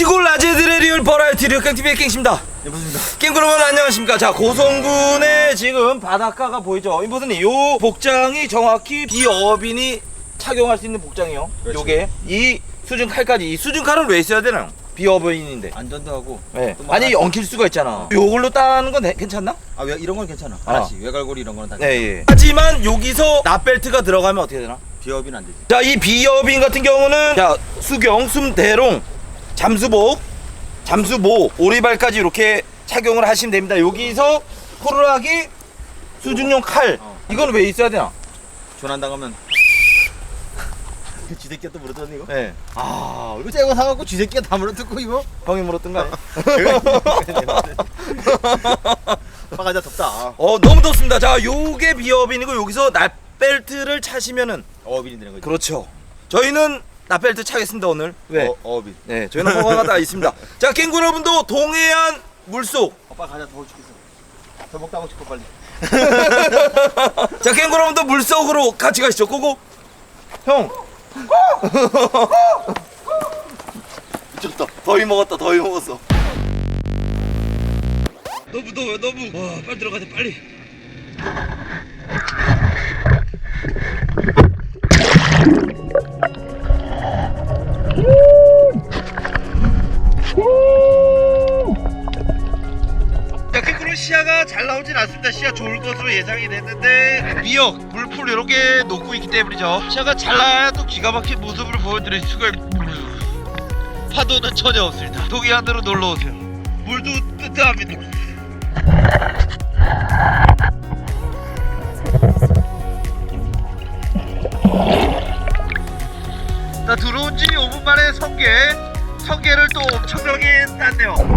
시골 라제들의 리얼 버라이티 류깡TV의 깽입니다 네, 맞습니다. 깽 여러분 안녕하십니까 자 고성군의 지금 바닷가가 보이죠 이것은 요 복장이 정확히 비어빈이 착용할 수 있는 복장이요 그렇죠. 요게 이 수중 칼까지 이 수중 칼은 왜 있어야 되나요 비어빈인데 안전도 하고. 네. 또뭐 아니 엉킬 수가 있잖아 요걸로 따는 건 돼- 괜찮나? 아, 외, 이런 건 괜찮아. 아. 하나씩. 외갈고리 이런 거는 다. 네 예. 하지만 여기서 납벨트가 들어가면 어떻게 되나? 비업이는 안 되지. 자, 이 비어빈 같은 경우는 자, 수경, 숨 대롱, 잠수복, 잠수모, 오리발까지 이렇게 착용을 하시면 됩니다. 여기서 호루라기, 수중용 칼. 어. 이건 왜 있어야 되나? 조난 당하면. 쥐새끼가 또 물어뜯었네 이거. 네. 아, 이거 새거 사갖고 쥐새끼가 다 물어뜯고 이거. 형이 물었던가요? 빠가자 덥다. 어, 너무 덥습니다. 자, 요게 비어빈이고 여기서 납벨트를 차시면은 어업이 되는 거지. 그렇죠. 저희는 납벨트 차겠습니다, 오늘. 왜? 어, 어업이. 네, 저희는 허가가 다 있습니다. 자, 캥구 여러분도 동해안 물속 오빠 가자 더워 죽겠어. 더 먹다 하고 싶어 빨리. 자, 캥거 여러분도 물속으로 같이 가시죠. 고고. 형. 미쳤다. 더위 먹었다. 더위 먹었어. 너무 더워. 너무. 와, 빨리 들어가자. 빨리. 좋을 것으로 예상이 됐는데 미역, 물풀 이렇게 녹고 있기 때문이죠. 시야가 잘 나야 또 기가 막힌 모습을 보여드릴 수가 있... 파도는 전혀 없습니다. 동해안으로 놀러 오세요. 물도 뜨뜻합니다. 나 들어온 지 5분 만에 성게, 성게를 또 엄청나게 땄네요.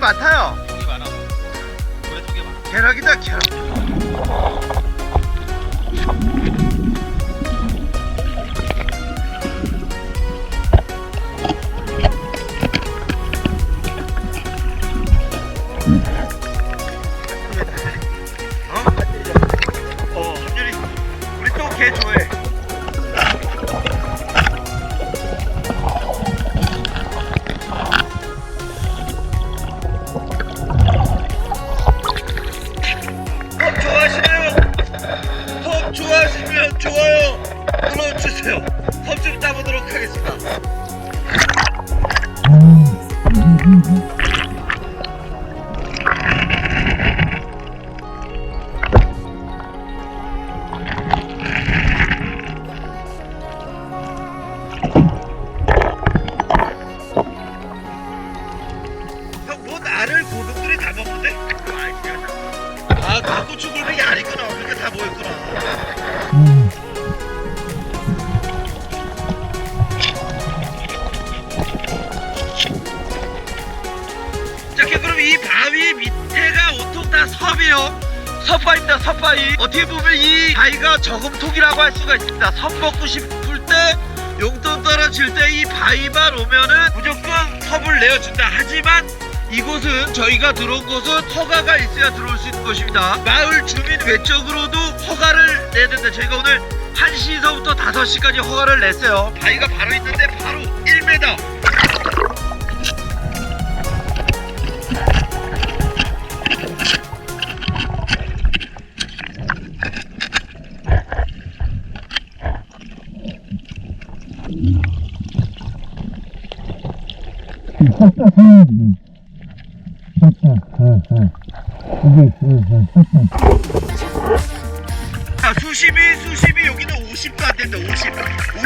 많다요. 성이 많아. 그래 성게 많아. 계락이다 계락. 자, 그럼 이 바위 밑에가 온통 다 섭이에요. 섭바입니다, 섭바위. 어떻게 보면 이 바위가 저금통이라고 할 수가 있습니다. 섭 먹고 싶을 때, 용돈 떨어질 때 이 바위만 오면은 무조건 섭을 내어준다. 하지만 이곳은 저희가 들어온 곳은 허가가 있어야 들어올 수 있는 곳입니다. 마을 주민 외적으로도 허가를 내는데 저희가 오늘 1시서부터 5시까지 허가를 냈어요. 바위가 바로 있는데 바로 1m. 자, 수심이 수심이 여기는 50도 안 됩니다. 50.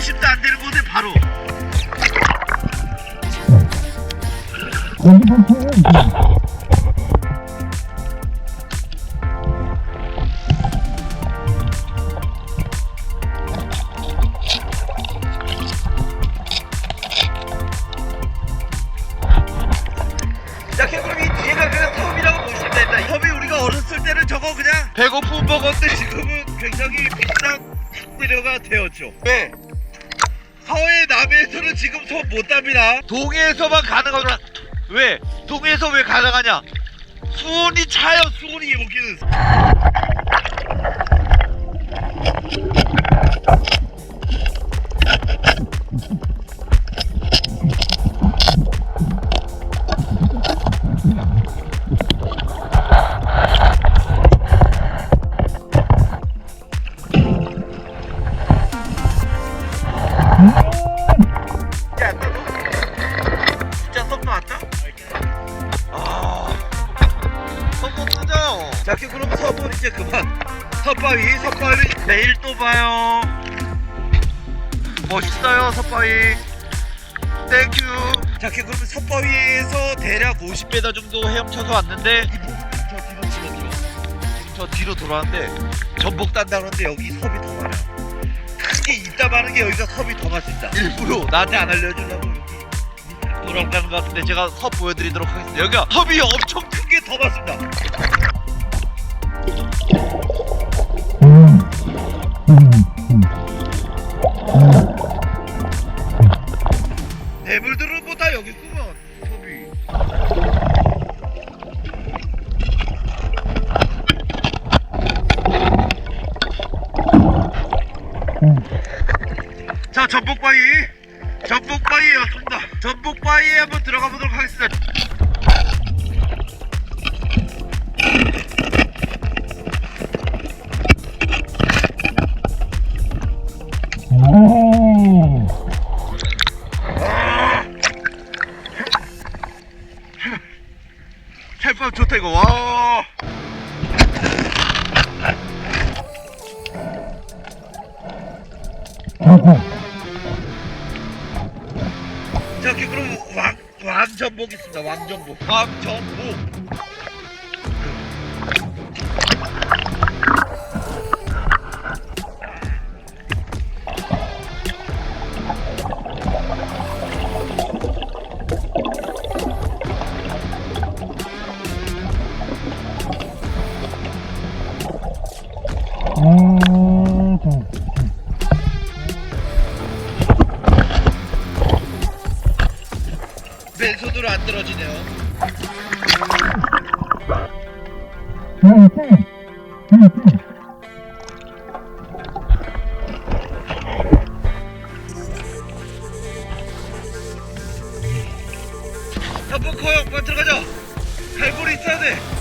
자 그럼 이 뒤에가 그냥 섬이라고 보시면 됩니다. 섬이 우리가 어렸을 때는 저거 그냥 배고픈 먹었는데 지금은 굉장히 비싼 식재료가 되었죠. 왜? 서해 남해에서는 지금 손못 답니다. 동해에서만 가능하구나 왜? 동해에서 왜 가능하냐? 수온이 차요 수온이. 여기는 50m 정도 헤엄쳐서 왔는데 저 뒤로. 지금 저 뒤로 돌아왔는데 전복 단다는데 여기 섭이 더 많아요. 크게 있다 마는 게 여기가 섭이 더 맛있다. 일부러 나한테 안 알려주려고 여기 돌아가는 것 같은데 제가 섭 보여드리도록 하겠습니다. 여기가 섭이 엄청 큰 게 더 맛있다. 전복 커요. 빨리 들어 가자. 갈고리 있어야 돼.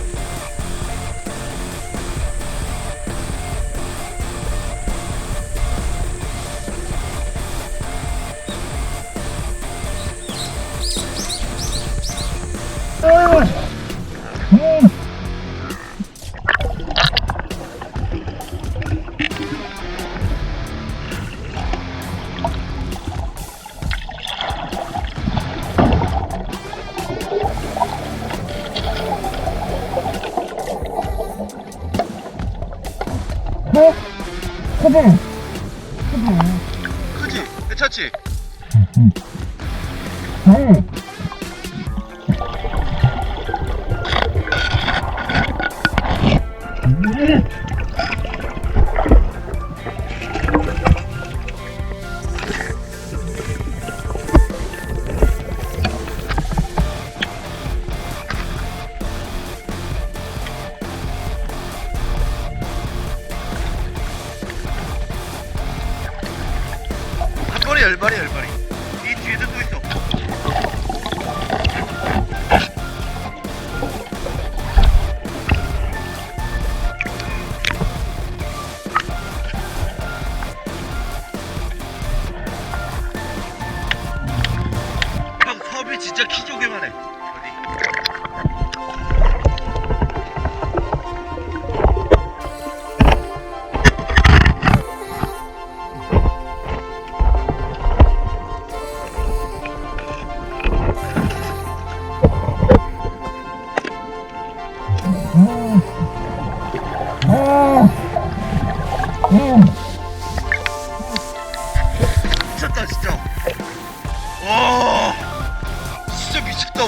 크지? 괜찮지? 한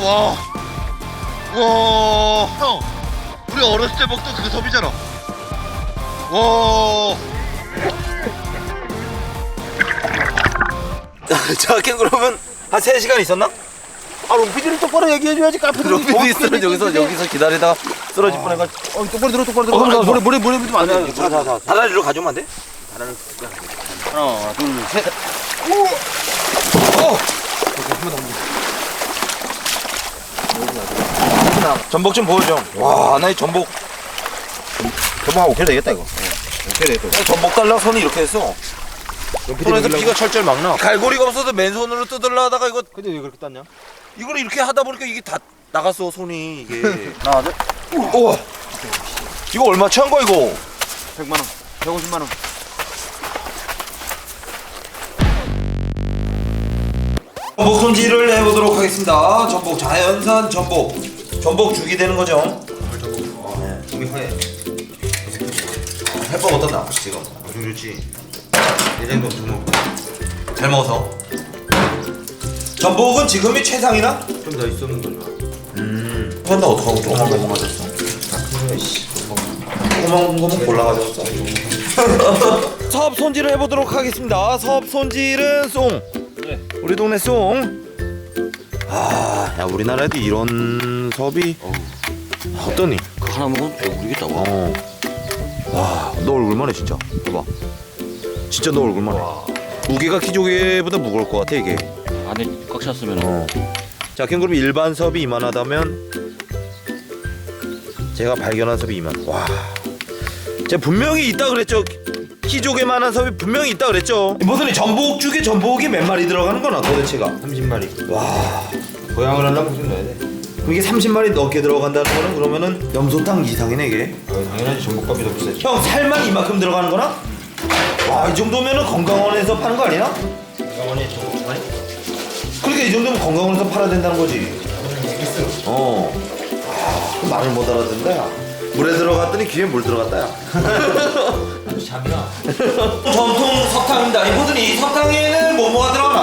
와. 와. 와, 형, 우리 어렸을 때 먹던 그 섭이잖아. 와, 자, 캥거루는 한 3시간 있었나? 아 롱피디를 똑바로 얘기해줘야지 까프들 롱피디 쓰러 여기서 여기서 기다리다가 쓰러질 뻔해가지고 어 똑바로 들어 똑바로 들어. 어, 모래 모래 모래 묻으면 안돼. 자, 자, 자, 다라리로 가져오면 안 돼? 하나 둘셋 전복 좀 보여줘. 와, 나이 전복, 저번에 오케이 되겠다 이거 오케이 되겠다 전복 달라 손이 이렇게 했어. 손에서 피가 철철 막 나. 갈고리가 없어서 맨손으로 뜯으려 하다가 이거, 근데 왜 그렇게 땄냐 이걸 이렇게 하다 보니까 이게 다 나갔어, 손이. 이게. 하나 둘 우와. 이거 얼마 취한 거야, 이거? 100만 원 150만 원 전복 손질을 해보도록 하겠습니다. 전복 자연산 전복. 전복 죽이 되는 거죠? 네. 고기 화해 햇밥 어떻나 지금? 아주 좋지 내장도 엄청 먹고 잘 먹어서. 전복은 지금이 최상이나? 좀 더 있었는 거죠 음. 한다 어떡하고 조그만 거만 가졌어? 조그만 거만 골라 가졌어. 사업 손질을 해보도록 하겠습니다. 사업 손질은 송. 네. 우리 동네 송. 아, 야 우리나라에도 이런 사업이 어떠니? 그거 하나 먹으면 배부르겠다 와. 어. 와, 너 얼굴만 해 진짜. 봐봐. 진짜 너 얼굴만 해. 무게가 키조개보다 무거울 것 같아 이게. 안에 꽉 찼으면 어. 자, 그럼 일반 섭이 이만하다면 제가 발견한 섭이 이만. 와. 제가 분명히 있다 그랬죠. 키조개만한 섭이 분명히 있다 그랬죠. 무슨 이 전복죽에 전복이 몇 마리 들어가는 거나 도대체가. 30마리 와. 고양을 하려면 무슨 넣어야 돼 그게 30마리 넘게 들어간다는 거는 그러면은 염소탕 이상이네 이게. 아, 당연하지 전복값이 더 비싸지 형 살만 이만큼 들어가는 거나? 와, 이 정도면은 건강원에서 파는 거 아니야? 강원이 전복 두 마리? 그러니까 이 정도면 건강원에서 팔아야 된다는 거지. 어. 아, 그 말을 못 알아듣는다. 야. 물에 들어갔더니 귀에 물 들어갔다. 야. 아주 잠이나 전통 석탕입니다. 이분들이 석탕에는 뭐뭐가 들어가나?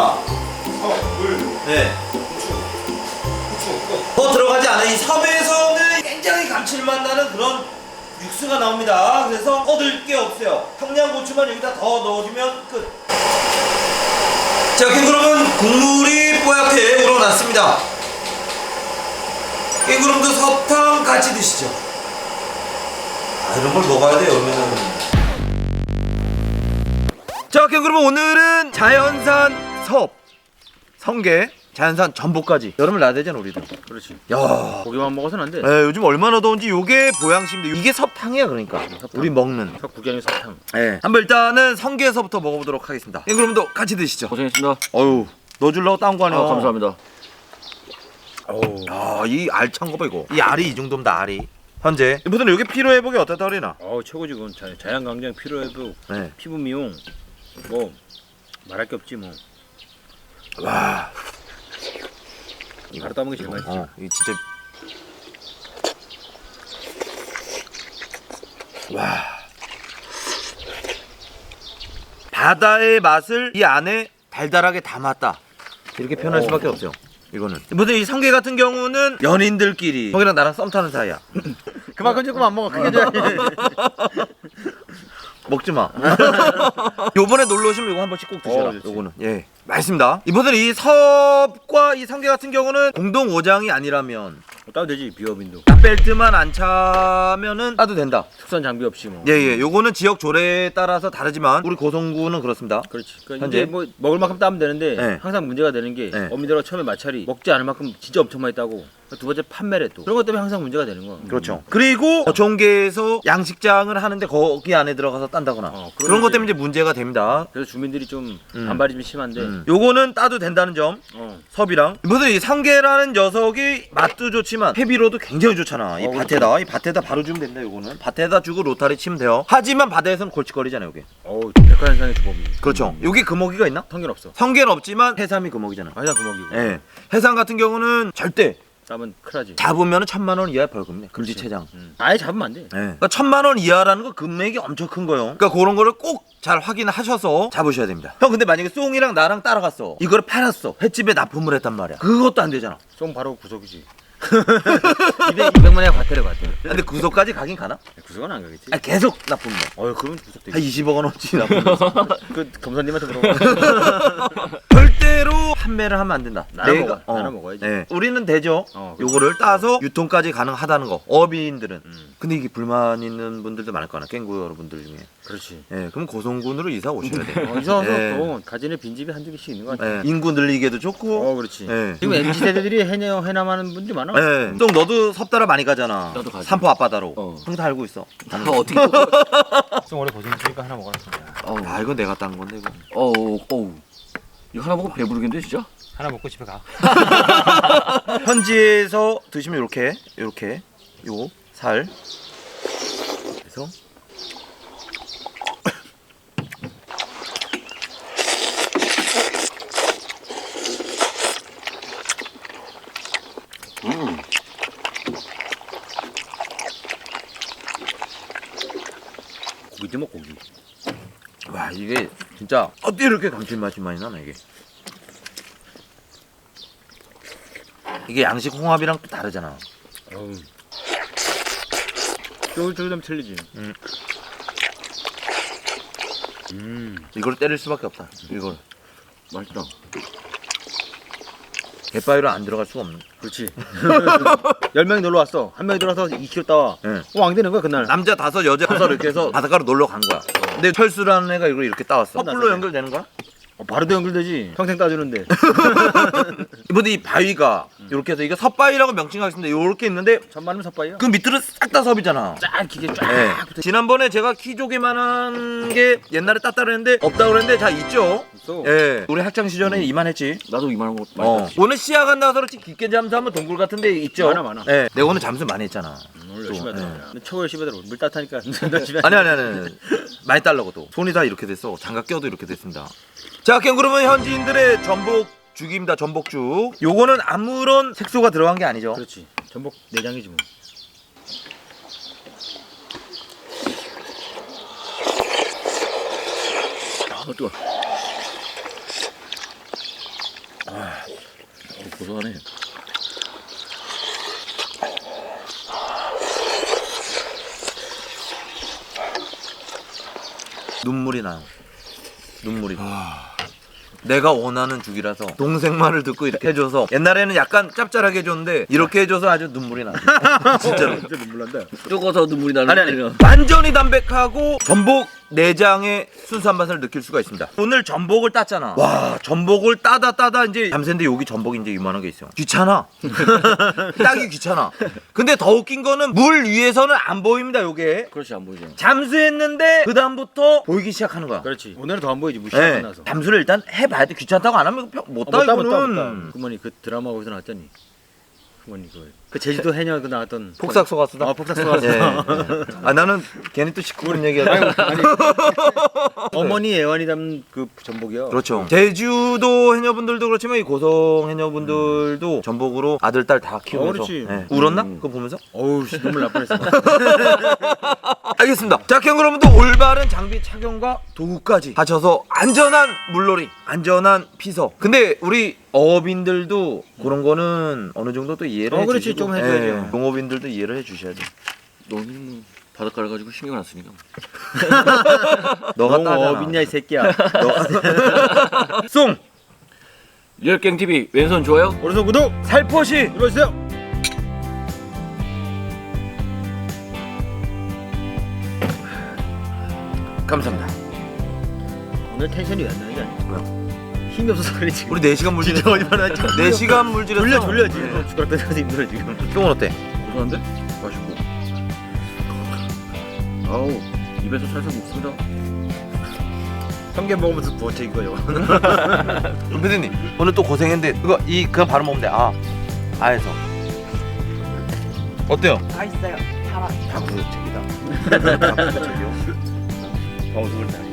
어, 물, 네. 후추, 더 들어가지 않아. 이 섭에서는 굉장히 감칠맛 나는 그런 육수가 나옵니다. 그래서 얻을 게 없어요. 청양고추만 여기다 더 넣어주면 끝. 자, 그러면 국물이 뽀얗게 우러났습니다. 깨구름도 섭탕 같이 드시죠. 아, 이런 걸 먹어야 돼요, 그러면은. 자, 그러면 오늘은 자연산 섭, 성게, 자연산 전복까지 여름을 나야 되잖아, 우리도. 그렇지. 야, 고기만 먹어서는 안 돼. 에, 요즘 얼마나 더운지 요게 보양식인데 이게 섭탕이야 그러니까 우리 먹는 첫 구경이 사탕. 예. 한번 일단은 성게에서부터 먹어보도록 하겠습니다 예, 그럼도 같이 드시죠 고생했습니다. 어유 넣어주려고 따온 거 아니야 아, 감사합니다. 어우 야이 알찬 거봐 이거 이 알이 이 정도면 다 알이 현재 무슨 여기 피로 회복이 어떻다 그러나 어우 최고지 그건 자, 자연 강장 피로회복, 네. 피부 미용, 뭐 말할 게 없지 뭐. 와 바로 따먹기 제일 맛있지. 어, 이 진짜. 와. 바다의 맛을 이 안에 달달하게 담았다. 이렇게 표현할 수밖에 없어요 이거는. 무슨 이 성게 같은 경우는 연인들끼리. 형이랑 나랑 썸 타는 사이야. 그만큼 조금 안 먹어 크게. 줘야지 먹지 마. 요번에 놀러 오시면 이거 한 번씩 꼭 드셔라. 어. 요거는 예 맛있습니다. 이번에 이 섭과 이 성게 같은 경우는 공동 오장이 아니라면 어, 따도 되지 비어빈도. 벨트만 안 차면은 따도 된다. 특선 장비 없이 뭐. 예 예. 요거는 지역 조례에 따라서 다르지만 우리 고성구는 그렇습니다. 그렇지. 그러니까 현재? 이제 뭐 먹을 만큼 따면 되는데 네. 항상 문제가 되는 게 네. 어미들하고 처음에 마찰이 먹지 않을 만큼 진짜 엄청 많이 따고 두 번째 판매래 또 그런 것 때문에 항상 문제가 되는 거야. 그렇죠. 그리고 어촌계에서 양식장을 하는데 거기 안에 들어가서 딴 다거나 어, 그런 것 그러면 때문에 이제 문제가 됩니다. 그래서 주민들이 좀 음. 반발이 좀 심한데. 음. 요거는 따도 된다는 점. 어. 섭이랑 무슨 이 상계라는 녀석이 맛도 좋지만 회비로도 굉장히 좋잖아 이 어, 밭에다 이 밭에다 바로 주면 된다 요거는 밭에다 주고 로타리 치면 돼요 하지만 바다에서는 골칫거리잖아 요게 어우 백화현상의 주범이. 그렇죠 요게 금어기가 있나? 성견 없어. 성게는 없지만 해삼이 금어기잖아 항상 금어기고. 예 해삼 같은 경우는 절대 따면 큰하지. 잡으면 천만 원 이하 벌금이네 금지체장 음. 아예 잡으면 안 돼. 예. 그러니까 천만 원 이하라는 거 금액이 엄청 큰 거요. 그러니까 그런 거를 꼭 잘 확인하셔서 잡으셔야 됩니다. 형 근데 만약에 송이랑 나랑 따라갔어. 이거를 팔았어. 횟집에 납품을 했단 말이야. 그것도 안 되잖아. 송 바로 구속이지. 200, 200만 원 과태료 과태료. 근데 구속까지 가긴 가나? 구속은 안 가겠지. 아 계속 나쁜 거. 어, 그러면 구속 되지. 한 20억 원어치 나쁜 거. 그 검사님한테 물어봐. 절대로 판매를 하면 안 된다. 나눠 먹어, 나눠 먹어야지. 네. 우리는 되죠. 어. 요거를 따서 유통까지 가능하다는 거. 어비인들은. 음, 근데 이게 불만 있는 분들도 많을 거나 깽구 여러분들 중에. 그렇지. 예, 그럼 고성군으로 이사 오셔야 돼. 어, 이사 와서 예. 또 가진에 빈집이 한두 개씩 있는 것 같아. 예, 인구 늘리기에도 좋고. 어, 그렇지. 예. 지금 MZ 세대들이 해녀 해남하는 분들이 많아. 예. 또 너도 섭다라 많이 가잖아. 나도 가지. 삼포 앞바다로. 어. 형다 알고 있어. 아, 어떻게? 좀 오래 중이니까 하나 먹었습니다. 어우, 아, 이건 내가 딴 건데 이거. 어우, 어우. 이거 하나 먹으면 배부르겠는데 진짜? 하나 먹고 집에 가. 현지에서 드시면 이렇게 이렇게 요 살. 그래서 음. 고기도 먹 고기. 와 이게 진짜 어떻게 이렇게 감칠맛이 많이 나나 이게. 이게 양식 홍합이랑 또 다르잖아. 어우. 쫄쫄좀 틀리지. 음. 음. 이걸 때릴 수밖에 없다. 이걸 맛있다. 갯바위로 안 들어갈 수가 없는. 그렇지. 열 명이 놀러 왔어. 한 명이 들어와서 2kg 따와. 예. 어, 안 되는 거야 그날. 남자 다섯 여자 다섯 이렇게 해서 바닷가로 놀러 간 거야. 근데 철수라는 애가 이걸 이렇게 따왔어. 거꾸로 연결되는 거야? 어, 바로도 연결되지. 평생 따주는데. 이번에 이 바위가 이렇게 해서 이게 섭바위라고 명칭하겠습니다. 이렇게 있는데 천만 원 섭바이야. 그 밑으로 싹 다 섭이잖아. 쫙 기계 쫙. 네. 붙어 지난번에 제가 키조개만한 게 옛날에 땄다 그랬는데 없다 그랬는데 다 있죠. 있어. 예. 우리 학창 시절에 이만했지. 나도 이만한 거 어. 맛있다. 오늘 시야 간다서 그렇지 깊게 잠수하면 동굴 같은 데 있죠. 많아, 많아. 예. 내가 오늘 잠수 많이 했잖아. 오늘 열심히 또, 하더라. 근데 초고 열심히 하더라. 물 따뜻하니까. 나 집에. 아니 아니 아니, 아니. 많이 달라고 또 손이 다 이렇게 됐어 장갑 껴도 이렇게 됐습니다 자 그러면 현지인들의 전복 죽입니다 전복죽 요거는 아무런 색소가 들어간 게 아니죠 그렇지. 전복 내장이지 뭐. 아, 뜨거. 아, 어, 고소하네. 눈물이 나요 눈물이. 내가 원하는 죽이라서 동생 말을 듣고 이렇게 해줘서 옛날에는 약간 짭짤하게 해줬는데 이렇게 해줘서 아주 눈물이 나 진짜로. 진짜 눈물 난다. 뜨거워서 눈물이 나는 아니 아니. 완전히 담백하고 전복 내장의 순수한 맛을 느낄 수가 있습니다 오늘 전복을 땄잖아 와 전복을 따다 따다 이제 잠새인데 여기 전복이 이제 이만한 게 있어요 귀찮아 따기 귀찮아 근데 더 웃긴 거는 물 위에서는 안 보입니다 요게 그렇지 안 보이죠. 잠수했는데 그 다음부터 보이기 시작하는 거야 그렇지. 오늘은 더 안 보이지. 무시하고 네, 나서. 잠수를 일단 해봐야 돼 귀찮다고 안 하면 못못 따, 따, 못 따, 이거는. 그머니 그 드라마 거기서 나왔더니. 그머니 그. 그 제주도 해녀 그 나왔던. 폭삭 속았수다 아, 폭삭 속았어. 예, 예. 아 나는 괜히 또 시끄러운 얘기하다 어머니 애완이 담은 그 전복이요. 그렇죠. 제주도 해녀분들도 그렇지만 이 고성 해녀분들도 전복으로 아들 딸 다 키우면서 어, 그렇지. 예. 울었나? 음. 그거 보면서? 어우, 씨, 눈물 날 뻔했어. 알겠습니다. 자, 그럼 여러분도 올바른 장비 착용과 도구까지 갖춰서 안전한 물놀이, 안전한 피서. 근데 우리 어업인들도 그런 거는 어느 정도 또 이해를 어, 해 그렇지. 주시고 좀 해줘야죠. 농업인들도 이해를 해 주셔야 돼. 너는 뭐 바닷가를 가지고 신경 안 쓰니까. 너가 너무 따잖아. 어딨냐, 이 새끼야. 너... 송! 열갱 TV 왼손 좋아요. 오른손 구독 살포시! 눌러주세요. 감사합니다. 오늘 텐션이 왜안 나는지 알지? 뭐야? 힘이 없어서 그래 지금. 우리 4시간 물질했어. 진짜 얼마나 지금 4시간 물질했어. 졸려 졸려 예. 지금. 숟가락 떼면서 힘들어 지금. 형은 어때? 고소한데? 맛있고. 아우 입에서 살살 녹습니다. 성게 먹으면서 부어체 이거요. 피디님 오늘 또 고생했는데 그거 이 그냥 바로 먹으면 돼. 아 아에서 어때요? 맛있어요. 달아. 다 구독책이다. 다 구독책이요. 방송을 다.